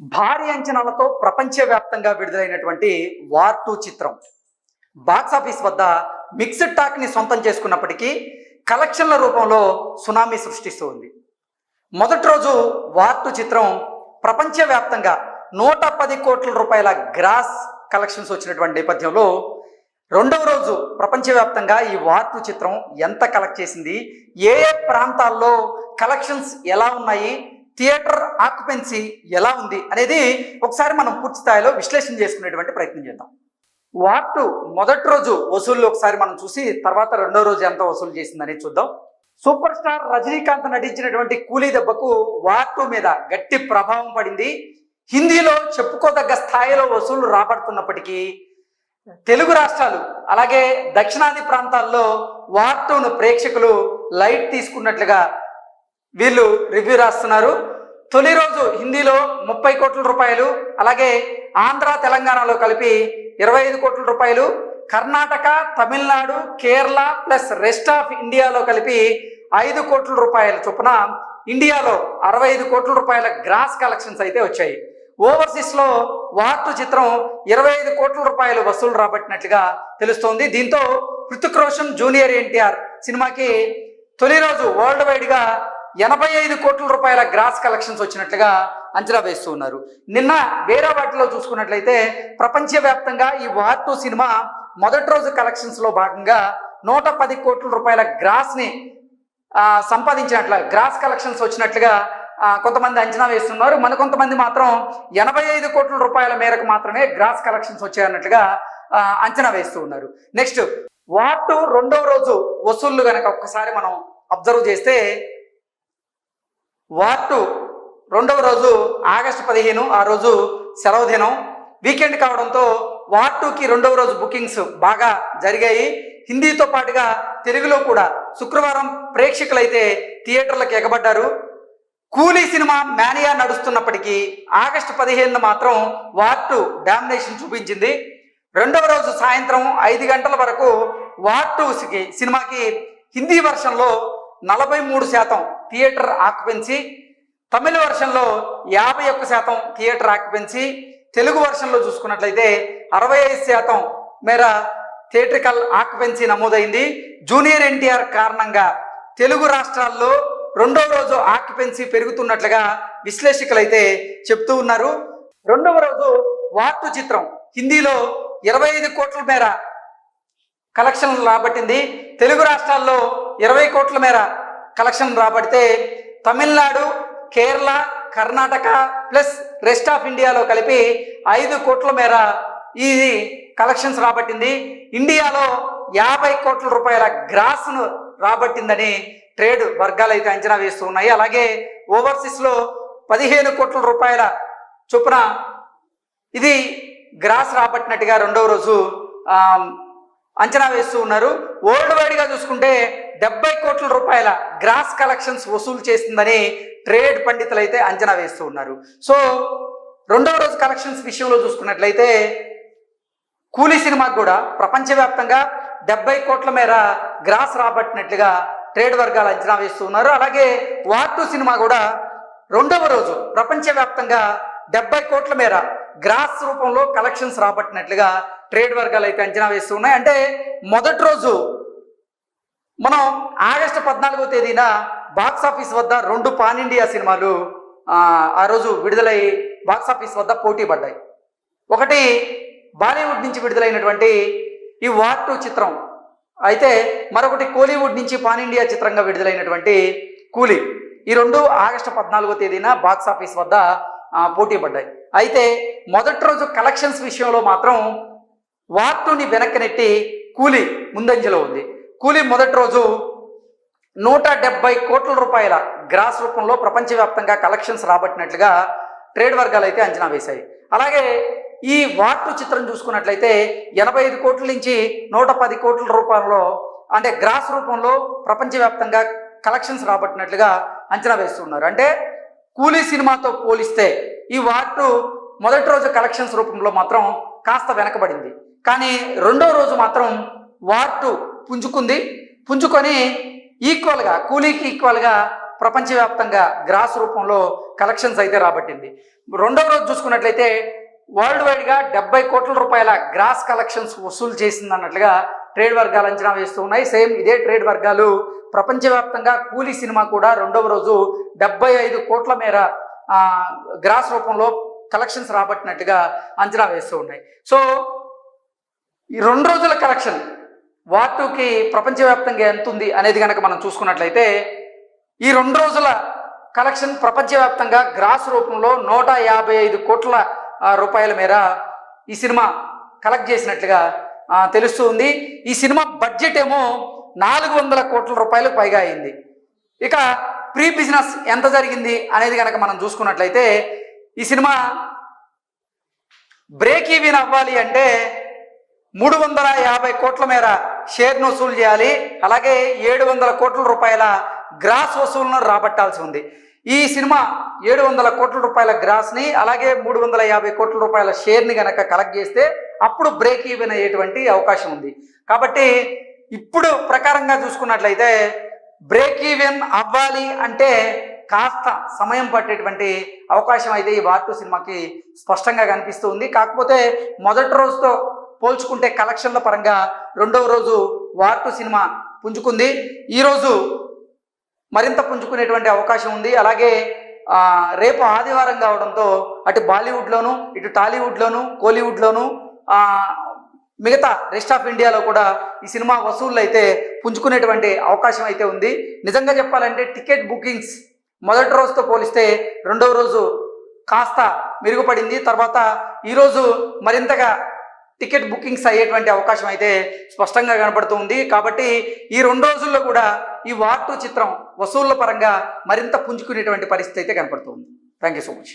భారీ అంచనాలతో ప్రపంచవ్యాప్తంగా విడుదలైనటువంటి వార్ టూ చిత్రం. బాక్స్ ఆఫీస్ వద్ద మిక్స్డ్ టాక్ని సొంతం చేసుకున్నప్పటికీ కలెక్షన్ల రూపంలో సునామీ సృష్టిస్తూ ఉంది. మొదటి రోజు వార్ టూ చిత్రం ప్రపంచవ్యాప్తంగా నూట పది కోట్ల రూపాయల గ్రాస్ కలెక్షన్స్ వచ్చినటువంటి నేపథ్యంలో రెండవ రోజు ప్రపంచవ్యాప్తంగా ఈ వార్ చిత్రం ఎంత కలెక్ట్ చేసింది? ఏ ఏ ప్రాంతాల్లో కలెక్షన్స్ ఎలా ఉన్నాయి? థియేటర్ ఆక్యుపెన్సీ ఎలా ఉంది అనేది ఒకసారి మనం పూర్తి స్థాయిలో విశ్లేషణ చేసుకునేటువంటి ప్రయత్నం చేద్దాం. వార్ మొదటి రోజు వసూళ్ళు ఒకసారి మనం చూసి తర్వాత రెండో రోజు ఎంత వసూలు చేసిందనేది చూద్దాం. సూపర్ స్టార్ రజనీకాంత్ నటించినటువంటి కూలీ దెబ్బకు వార్ టూ మీద గట్టి ప్రభావం పడింది. హిందీలో చెప్పుకోదగ్గ స్థాయిలో వసూళ్ళు రాబడుతున్నప్పటికీ తెలుగు రాష్ట్రాలు అలాగే దక్షిణాది ప్రాంతాల్లో వార్ టూను ప్రేక్షకులు లైట్ తీసుకున్నట్లుగా వీళ్ళు రివ్యూ రాస్తున్నారు. తొలి రోజు హిందీలో ముప్పై కోట్ల రూపాయలు అలాగే ఆంధ్ర తెలంగాణలో కలిపి ఇరవై ఐదు కోట్ల రూపాయలు Karnataka Tamil Nadu Kerala plus rest of ఇండియాలో కలిపి ఐదు కోట్ల రూపాయల చొప్పున ఇండియాలో అరవై ఐదు కోట్ల రూపాయల గ్రాస్ కలెక్షన్స్ అయితే వచ్చాయి. ఓవర్సీస్లో వార్టు చిత్రం ఇరవై ఐదు కోట్ల రూపాయలు వసూలు రాబట్టినట్లుగా తెలుస్తోంది. దీంతో హృతిక్ రోషన్ జూనియర్ ఎన్టీఆర్ సినిమాకి తొలి రోజు వరల్డ్ వైడ్గా ఎనభై ఐదు కోట్ల రూపాయల గ్రాస్ కలెక్షన్స్ వచ్చినట్లుగా అంచనా వేస్తూ ఉన్నారు. నిన్న వేరే వాటిలో చూసుకున్నట్లయితే ప్రపంచవ్యాప్తంగా ఈ వార్ టూ సినిమా మొదటి రోజు కలెక్షన్స్లో భాగంగా నూట పది కోట్ల రూపాయల గ్రాస్ని సంపాదించినట్ల గ్రాస్ కలెక్షన్స్ వచ్చినట్లుగా కొంతమంది అంచనా వేస్తున్నారు. మన కొంతమంది మాత్రం ఎనభై ఐదు కోట్ల రూపాయల మేరకు మాత్రమే గ్రాస్ కలెక్షన్స్ వచ్చాయన్నట్లుగా అంచనా వేస్తూ ఉన్నారు. నెక్స్ట్ వాటు రెండవ రోజు వసూళ్ళు కనుక ఒక్కసారి మనం అబ్జర్వ్ చేస్తే వాటు రెండవ రోజు ఆగస్టు పదిహేను ఆ రోజు సెలవు దినం. వీకెండ్ కావడంతో వార్ టూకి రెండవ రోజు బుకింగ్స్ బాగా జరిగాయి. హిందీతో పాటుగా తెలుగులో కూడా శుక్రవారం ప్రేక్షకులైతే థియేటర్లకు ఎగబడ్డారు. కూలీ సినిమా మేనియా నడుస్తున్నప్పటికీ ఆగస్టు పదిహేనున మాత్రం వార్ టూ డామినేషన్ చూపించింది. రెండవ రోజు సాయంత్రం ఐదు గంటల వరకు వార్ టూ సినిమాకి హిందీ వర్షన్లో నలభై మూడు శాతం థియేటర్ ఆక్యుపెన్సీ తమిళ వర్షన్లో యాభై ఒక్క శాతం థియేటర్ ఆక్యుపెన్సీ తెలుగు వర్షన్లో చూసుకున్నట్లయితే అరవై ఐదు శాతం మేర థియేట్రికల్ ఆక్యుపెన్సీ నమోదైంది. జూనియర్ ఎన్టీఆర్ కారణంగా తెలుగు రాష్ట్రాల్లో రెండవ రోజు ఆక్యుపెన్సీ పెరుగుతున్నట్లుగా విశ్లేషకులైతే చెప్తూ ఉన్నారు. రెండవ రోజు వార్తు చిత్రం హిందీలో ఇరవై ఐదు కోట్ల మేర కలెక్షన్లు రాబట్టింది. తెలుగు రాష్ట్రాల్లో ఇరవై కోట్ల మేర collection రాబడితే Tamil Nadu Kerala Karnataka plus rest of ఇండియాలో కలిపి ఐదు కోట్ల మేర ఈ కలెక్షన్స్ రాబట్టింది. ఇండియాలో యాభై కోట్ల రూపాయల గ్రాస్ను రాబట్టిందని ట్రేడ్ వర్గాలు అయితే అంచనా వేస్తూ ఉన్నాయి. అలాగే ఓవర్సీస్లో పదిహేను కోట్ల రూపాయల చొప్పున ఇది గ్రాస్ రాబట్టినట్టుగా రెండవ రోజు అంచనా వేస్తూ ఉన్నారు. వరల్డ్ వైడ్గా చూసుకుంటే డెబ్బై కోట్ల రూపాయల గ్రాస్ కలెక్షన్స్ వసూలు చేస్తుందని ట్రేడ్ పండితులు అయితే అంచనా వేస్తూ ఉన్నారు. సో రెండవ రోజు కలెక్షన్స్ విషయంలో చూసుకున్నట్లయితే కూలీ సినిమాకు కూడా ప్రపంచవ్యాప్తంగా డెబ్బై కోట్ల మేర గ్రాస్ రాబట్టినట్లుగా ట్రేడ్ వర్గాలు అంచనా వేస్తూ ఉన్నారు. అలాగే వార్ టూ సినిమా కూడా రెండవ రోజు ప్రపంచవ్యాప్తంగా డెబ్బై కోట్ల మేర గ్రాస్ రూపంలో కలెక్షన్స్ రాబట్టినట్లుగా ట్రేడ్ వర్గాలు అయితే అంచనా వేస్తూ ఉన్నాయి అంటే మొదటి రోజు మనం ఆగస్టు పద్నాలుగో తేదీన బాక్స్ ఆఫీస్ వద్ద రెండు పాన్ ఇండియా సినిమాలు ఆ, రోజు విడుదలై బాక్స్ ఆఫీస్ వద్ద పోటీ పడ్డాయి. ఒకటి బాలీవుడ్ నుంచి విడుదలైనటువంటి ఈ వార్ టూ చిత్రం. అయితే మరొకటి కోలీవుడ్ నుంచి పాన్ ఇండియా చిత్రంగా విడుదలైనటువంటి కూలీ. ఈ రెండు ఆగస్టు పద్నాలుగో తేదీన బాక్స్ ఆఫీస్ వద్ద పోటీ పడ్డాయి. అయితే మొదటి రోజు కలెక్షన్స్ విషయంలో మాత్రం వార్టుని వెనక్కి నెట్టి కూలీ ముందంజలో ఉంది. కూలీ మొదటి రోజు నూట డెబ్బై కోట్ల రూపాయల గ్రాస్ రూపంలో ప్రపంచవ్యాప్తంగా కలెక్షన్స్ రాబట్టినట్లుగా ట్రేడ్ వర్గాలు అయితే అంచనా వేశాయి. అలాగే ఈ వార్టు చిత్రం చూసుకున్నట్లయితే ఎనభై ఐదు కోట్ల నుంచి నూట పది కోట్ల రూపాయలలో అంటే గ్రాస్ రూపంలో ప్రపంచవ్యాప్తంగా కలెక్షన్స్ రాబట్టినట్లుగా అంచనా వేస్తున్నారు. అంటే కూలీ సినిమాతో పోలిస్తే ఈ వార్టు మొదటి రోజు కలెక్షన్స్ రూపంలో మాత్రం కాస్త వెనకబడింది. కానీ రెండో రోజు మాత్రం వార్టు పుంజుకుంది. పుంజుకొని ఈక్వల్గా కూలీకి ఈక్వల్గా ప్రపంచవ్యాప్తంగా గ్రాస్ రూపంలో కలెక్షన్స్ అయితే రాబట్టింది. రెండవ రోజు చూసుకున్నట్లయితే వరల్డ్ వైడ్గా డెబ్బై కోట్ల రూపాయల గ్రాస్ కలెక్షన్స్ వసూలు చేసింది అన్నట్లుగా ట్రేడ్ వర్గాలు అంచనా వేస్తూ ఉన్నాయి. సేమ్ ఇదే ట్రేడ్ వర్గాలు ప్రపంచవ్యాప్తంగా కూలీ సినిమా కూడా రెండవ రోజు డెబ్బై ఐదు కోట్ల మేర గ్రాస్ రూపంలో కలెక్షన్స్ రాబట్టినట్టుగా అంచనా వేస్తూ ఉన్నాయి. సో ఈ రెండు రోజుల కలెక్షన్ వార్ టూకి ప్రపంచవ్యాప్తంగా ఎంత ఉంది అనేది కనుక మనం చూసుకున్నట్లయితే ఈ రెండు రోజుల కలెక్షన్ ప్రపంచవ్యాప్తంగా గ్రాస్ రూపంలో నూట యాభై ఐదు కోట్ల రూపాయల మేర ఈ సినిమా కలెక్ట్ చేసినట్లుగా తెలుస్తూ ఉంది. ఈ సినిమా బడ్జెట్ ఏమో నాలుగు వందల కోట్ల రూపాయలకు పైగా అయింది. ఇక ప్రీ బిజినెస్ ఎంత జరిగింది అనేది కనుక మనం చూసుకున్నట్లయితే ఈ సినిమా బ్రేక్ ఈవెన్ అవ్వాలి అంటే మూడు వందల యాభై కోట్ల మేర షేర్ను వసూలు చేయాలి. అలాగే ఏడు వందల కోట్ల రూపాయల గ్రాస్ వసూలును రాబట్టాల్సి ఉంది. ఈ సినిమా ఏడు వందల కోట్ల రూపాయల గ్రాస్ని అలాగే మూడు వందల యాభై కోట్ల రూపాయల షేర్ని కనుక కలెక్ట్ చేస్తే అప్పుడు బ్రేక్ ఈవెన్ అయ్యేటువంటి అవకాశం ఉంది. కాబట్టి ఇప్పుడు ప్రకారంగా చూసుకున్నట్లయితే బ్రేక్ ఈవెన్ అవ్వాలి అంటే కాస్త సమయం పట్టేటువంటి అవకాశం అయితే ఈ వార్ టూ సినిమాకి స్పష్టంగా కనిపిస్తూ ఉంది. కాకపోతే మొదటి రోజుతో పోల్చుకుంటే కలెక్షన్ల పరంగా రెండవ రోజు వార్ టూ సినిమా పుంజుకుంది. ఈరోజు మరింత పుంజుకునేటువంటి అవకాశం ఉంది. అలాగే రేపు ఆదివారం కావడంతో అటు బాలీవుడ్లోను ఇటు టాలీవుడ్లోను కోలీవుడ్లోను మిగతా రెస్ట్ ఆఫ్ ఇండియాలో కూడా ఈ సినిమా వసూళ్ళు అయితే పుంజుకునేటువంటి అవకాశం అయితే ఉంది. నిజంగా చెప్పాలంటే టికెట్ బుకింగ్స్ మొదటి రోజుతో పోలిస్తే రెండవ రోజు కాస్త మెరుగుపడింది. తర్వాత ఈరోజు మరింతగా టికెట్ బుకింగ్స్ అయ్యేటువంటి అవకాశం అయితే స్పష్టంగా కనపడుతుంది కాబట్టి ఈ రెండు రోజుల్లో కూడా ఈ వార్ టూ చిత్రం వసూళ్ళ పరంగా మరింత పుంజుకునేటువంటి పరిస్థితి అయితే కనపడుతుంది థ్యాంక్ యూ సో మచ్